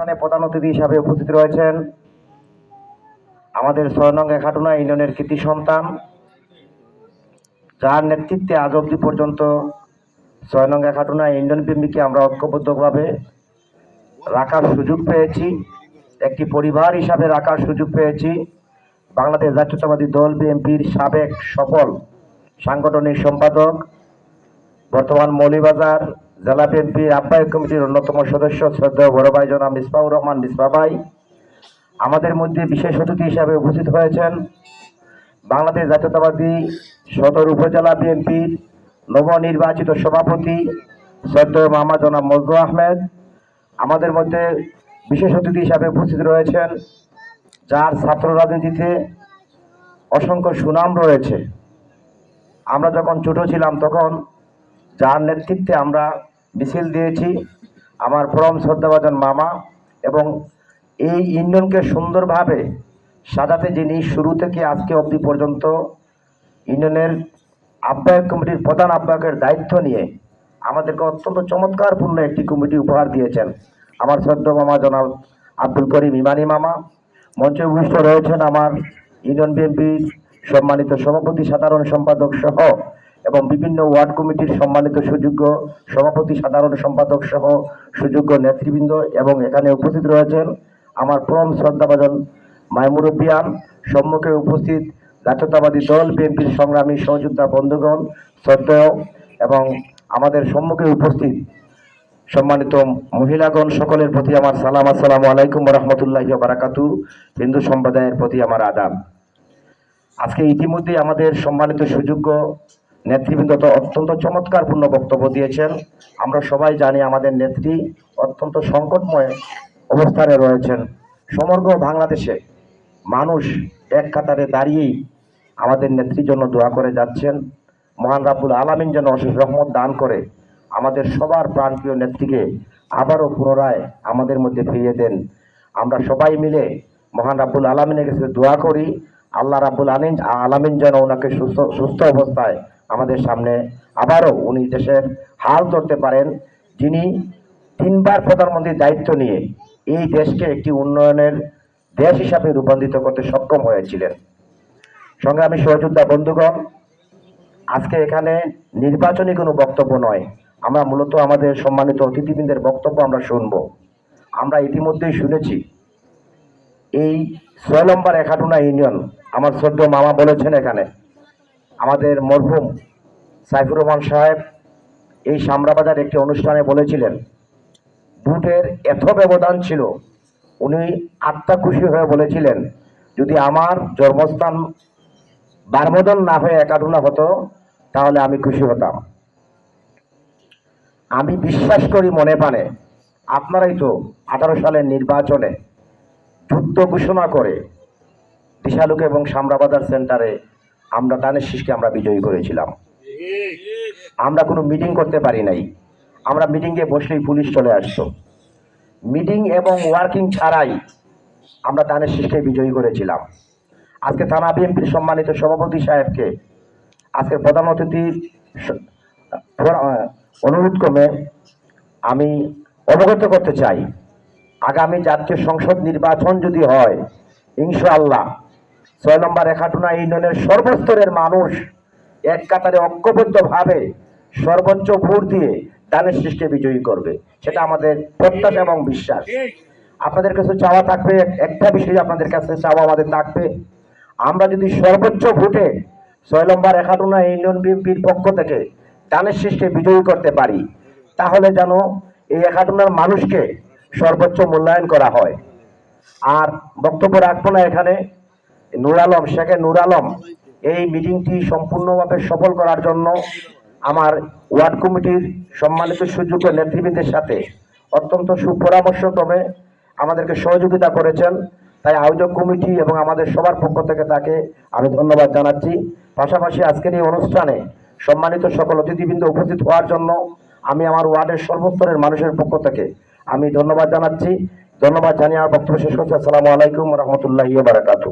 অনুষ্ঠানে প্রধান অতিথি হিসাবে উপস্থিত রয়েছেন আমাদের নং খাটুনা ইউনিয়নের কৃতি সন্তান। যার নেতৃত্বে আজ অবধি পর্যন্ত নং খাটুনা ইউনিয়ন প্রেমীকে আমরা ঐক্যবদ্ধভাবে রাখার সুযোগ পেয়েছি, একটি পরিবার হিসাবে রাখার সুযোগ পেয়েছি। বাংলাদেশ জাতীয়তাবাদী দল বিএনপির সাবেক সফল সাংগঠনিক সম্পাদক, বর্তমান মৌলিবাজার জেলা বিএনপির আহ্বায়ক কমিটির অন্যতম সদস্য শ্রদ্ধেয় বড় ভাই জনাব মিসবাউর রহমান মিসবা ভাই। আমাদের মধ্যে বিশেষ অতিথি হিসাবে উপস্থিত হয়েছেন বাংলাদেশ জাতীয়তাবাদী সদর উপজেলা বিএনপির নবনির্বাচিত সভাপতি শ্রদ্ধেয় মামা জনাব মজদু আহমেদ। আমাদের মধ্যে বিশেষ অতিথি হিসাবে উপস্থিত রয়েছেন, যার ছাত্র রাজনীতিতে অসংখ্য সুনাম রয়েছে। আমরা যখন ছোট ছিলাম তখন যার নেতৃত্বে আমরা মিছিল দিয়েছি। আমার পরম শ্রদ্ধাভাজন মামা এবং এই ইউনিয়নকে সুন্দরভাবে সাজাতে যিনি শুরু থেকে আজকে অবধি পর্যন্ত ইউনিয়নের আহ্বায়ক কমিটির প্রধান আহ্বায়কের দায়িত্ব নিয়ে আমাদেরকে অত্যন্ত চমৎকারপূর্ণ একটি কমিটি উপহার দিয়েছেন। আমার শ্রদ্ধ মামা জনাব আব্দুল করিম ইমানি মামা। মঞ্চে উপস্থিত রয়েছেন আমার ইউনিয়ন বিএনপির সম্মানিত সভাপতি, সাধারণ সম্পাদক সহ এবং বিভিন্ন ওয়ার্ড কমিটির সম্মানিত সুযোগ্য সভাপতি, সাধারণ সম্পাদক সহ সুযোগ্য নেতৃবৃন্দ এবং এখানে উপস্থিত রয়েছেন আমার পরম শ্রদ্ধাভাজন মায়মুরব্বিয়ান সম্মুখে উপস্থিত জাতীয়তাবাদী দল, বিএনপির সংগ্রামী সহযোদ্ধা বন্ধুগণ, শ্রদ্ধেয় এবং আমাদের সম্মুখে উপস্থিত সম্মানিত মহিলাগণ, সকলের প্রতি আমার সালাম। আসসালামু আলাইকুম রহমতুল্লাহ বারাকাতু হিন্দু সম্প্রদায়ের প্রতি আমার আদাব। আজকে ইতিমধ্যে আমাদের সম্মানিত সুযোগ্য নেতৃবৃন্দ তো অত্যন্ত চমৎকারপূর্ণ বক্তব্য দিয়েছেন। আমরা সবাই জানি আমাদের নেত্রী অত্যন্ত সংকটময় অবস্থানে রয়েছেন। সমগ্র বাংলাদেশে মানুষ এক কাতারে দাঁড়িয়েই আমাদের নেত্রীর জন্য দোয়া করে যাচ্ছেন। মহান রাব্বুল আলামিন যেন অশেষ রহমত দান করে আমাদের সবার প্রাণপ্রিয় নেত্রীকে আবারও পুনরায় আমাদের মধ্যে ফিরিয়ে দেন। আমরা সবাই মিলে মহান রাব্বুল আলমিনের কাছে দোয়া করি। আল্লাহ রাব্বুল আলিন আলামিন যেন ওনাকে সুস্থ সুস্থ অবস্থায় আমাদের সামনে আবারও উনি দেশের হাল ধরতে পারেন, যিনি তিনবার প্রধানমন্ত্রীর দায়িত্ব নিয়ে এই দেশকে একটি উন্নয়নের দেশ হিসাবে রূপান্তরিত করতে সক্ষম হয়েছিলেন। সংগ্রামী সহযোদ্ধা বন্ধুগণ, আজকে এখানে নির্বাচনী কোনো বক্তব্য নয়। আমরা মূলত আমাদের সম্মানিত অতিথিবৃন্দের বক্তব্য আমরা শুনব। আমরা ইতিমধ্যেই শুনেছি, এই ছয় নম্বর একাটুনা ইউনিয়ন, আমার শ্রদ্ধ মামা বলেছেন এখানে আমাদের মরহুম সাইফুর রহমান সাহেব এই সামরাবাজার একটি অনুষ্ঠানে বলেছিলেন ভোটের এত ব্যবধান ছিল, উনি আত্মা খুশি হয়ে বলেছিলেন, যদি আমার জন্মস্থান বারমদন না হয়ে একাডুনা হতো, তাহলে আমি খুশি হতাম। আমি বিশ্বাস করি মনে প্রাণে, আপনারাই তো আঠারো সালের নির্বাচনে যুদ্ধ ঘোষণা করে দিশালুক এবং সামরাবাজার সেন্টারে আমরা দানের শীষকে আমরা বিজয়ী করেছিলাম। আমরা কোনো মিটিং করতে পারি নাই। আমরা মিটিংয়ে বসলেই পুলিশ চলে আসতো। মিটিং এবং ওয়ার্কিং ছাড়াই আমরা দানের শীষকে বিজয়ী করেছিলাম। আজকে থানা বিএনপির সম্মানিত সভাপতি সাহেবকে আজকে প্রধান অতিথির অনুরোধ ক্রমে আমি অবগত করতে চাই। আগামী জাতীয় সংসদ নির্বাচন যদি হয়, ইনশাআল্লাহ ছয় নম্বর একাটুনা ইউনিয়নের সর্বস্তরের মানুষ এক কাতারে ঐক্যবদ্ধভাবে সর্বোচ্চ ভোট দিয়ে দানের সৃষ্টি বিজয়ী করবে। সেটা আমাদের প্রত্যাশা এবং বিশ্বাস। আপনাদের কাছে চাওয়া থাকবে, একটা বিষয় আপনাদের কাছে চাওয়া আমাদের থাকবে। আমরা যদি সর্বোচ্চ ভোটে ছয় নম্বর একাটুনা ইউনিয়ন বিএনপির পক্ষ থেকে দানের সৃষ্টি বিজয়ী করতে পারি, তাহলে যেন এই একাটুনার মানুষকে সর্বোচ্চ মূল্যায়ন করা হয়। আর বক্তব্য রাখব না এখানে। নূর আলম, শেখে নূর আলম, এই মিটিংটি সম্পূর্ণভাবে সফল করার জন্য আমার ওয়ার্ড কমিটির সম্মানিত সুযোগ্য নেতৃবৃন্দের সাথে অত্যন্ত সুপরামর্শক্রমে আমাদেরকে সহযোগিতা করেছেন। তাই আয়োজক কমিটি এবং আমাদের সবার পক্ষ থেকে তাকে আমি ধন্যবাদ জানাচ্ছি। পাশাপাশি আজকের এই অনুষ্ঠানে সম্মানিত সকল অতিথিবৃন্দ উপস্থিত হওয়ার জন্য আমি আমার ওয়ার্ডের সর্বস্তরের মানুষের পক্ষ থেকে আমি ধন্যবাদ জানাচ্ছি। ধন্যবাদ জানিয়ে আমার বক্তব্য শেষ করছি। আসসালামু আলাইকুম রহমতুল্লাহ বারাকাতু